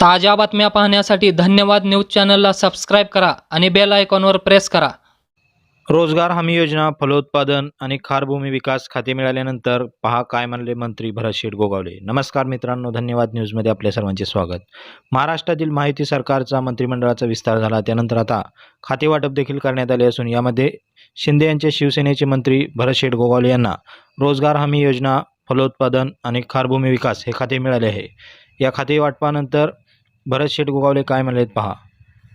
ताज्या बातम्या पाहण्यासाठी धन्यवाद न्यूज चॅनलला सबस्क्राईब करा आणि बेल आयकॉनवर प्रेस करा. रोजगार हमी योजना फलोत्पादन आणि खारभूमी विकास खाते मिळाल्यानंतर पहा काय म्हणले मंत्री भरत शेठ गोगावले. नमस्कार मित्रांनो धन्यवाद न्यूजमध्ये आपल्या सर्वांचे स्वागत. महाराष्ट्रातील माहिती सरकारचा मंत्रिमंडळाचा विस्तार झाला त्यानंतर आता खाते वाटप देखील करण्यात आले असून यामध्ये शिंदे यांचे शिवसेनेचे मंत्री भरत शेठ गोगावले यांना रोजगार हमी योजना फलोत्पादन आणि खारभूमी विकास हे खाते मिळाले आहे. या खाते वाटपानंतर भरत शेठ गोगावले काय म्हणलेत पहा.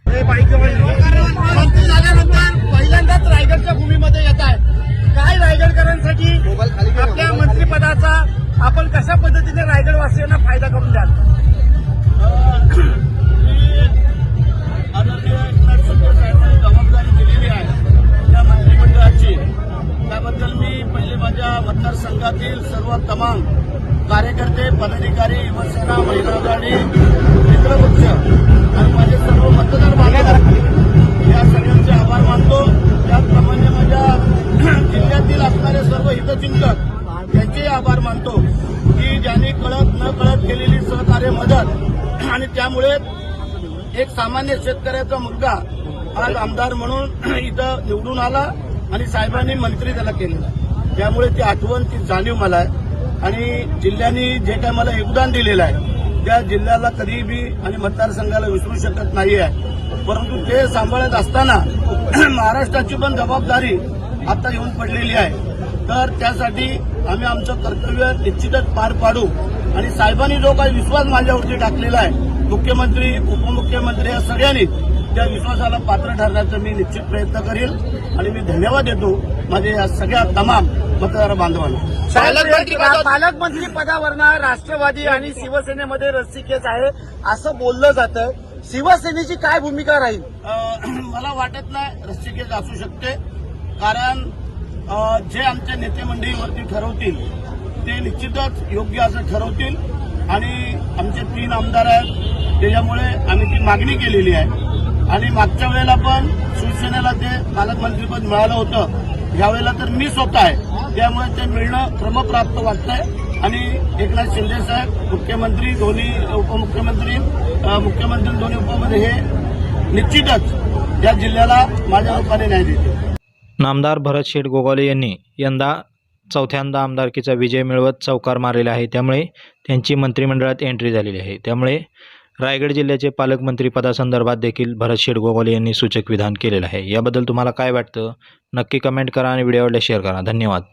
मंत्री झाल्यानंतर पहिल्यांदाच रायगडच्या भूमीमध्ये येत आहे काय रायगडकरांसाठी? आपल्या मंत्रिपदाचा आपण कशा पद्धतीने रायगड वासियांना फायदा सर्व तमाम कार्यकर्ते पदाधिकारी युवसेना महिला आघाडी मित्रपक्ष आणि माझे सर्व मतदार बांधव या सगळ्यांचे आभार मानतो. त्याचप्रमाणे माझ्या जिल्ह्यातील असणारे सर्व हितचिंतक यांचेही आभार मानतो की ज्यांनी कळत न कळत केलेली सहकार्य मदत आणि त्यामुळे एक सामान्य शेतकऱ्याचा मुलगा आज आमदार म्हणून इथं निवडून आला आणि साहेबांनी मंत्री त्याला केलेला त्यामुळे ती आठवण ती जाणीव मला आहे. आणि जिल्ह्यानी जे काय मला योगदान दिलेलं आहे त्या जिल्ह्याला कधीबी आणि मतदारसंघाला विसरू शकत नाही आहे परंतु ते सांभाळत असताना महाराष्ट्राची पण जबाबदारी आता येऊन पडलेली आहे. तर त्यासाठी आम्ही आमचं कर्तव्य निश्चितच पार पाडू. आणि साहेबांनी जो काही विश्वास माझ्यावरती टाकलेला आहे मुख्यमंत्री उपमुख्यमंत्री या सगळ्यांनी त्या विश्वासाला पात्र ठरण्याचा मी निश्चित प्रयत्न करील आणि मी धन्यवाद देतो माझे या सगळ्या तमाम मतदार बांधवांना. पालकमंत्री पदावरनं राष्ट्रवादी आणि शिवसेनेमध्ये रस्सीखेच आहे असं बोललं जातं. शिवसेनेची काय भूमिका राहील? मला वाटत नाही रस्तिकेज असू शकते. कारण जे आमच्या नेते मंडळीवरती ठरवतील ते निश्चितच योग्य असं ठरवतील. आणि आमचे तीन आमदार आहेत त्याच्यामुळे आम्ही ती मागणी केलेली आहे. आणि मागच्या वेळेला पण शिवसेनेला ते पालकमंत्रीपद मिळालं होतं यावेळेला तर मी स्वतः आहे. त्यामुळे ते मिळणं क्रमप्राप्त वाटतंय. आणि एकनाथ शिंदे साहेब मुख्यमंत्री दोन्ही उपमुख्यमंत्री मुख्यमंत्री दोन्ही उपमध्ये हे निश्चितच या जिल्ह्याला माझ्या रूपाने न्याय देते नामदार भरत शेठ गोगावले यांनी यंदा चौथ्यांदा आमदारकीचा विजय मिळवत चौकार मारलेला आहे. त्यामुळे त्यांची मंत्रिमंडळात एंट्री झालेली आहे. त्यामुळे रायगड जिल्ह्याचे पालकमंत्री पदासंदर्भात देखील भरत शेठ यांनी सूचक विधान केलेलं आहे. याबद्दल तुम्हाला काय वाटतं? नक्की कमेंट करा आणि व्हिडिओ शेअर करा. धन्यवाद.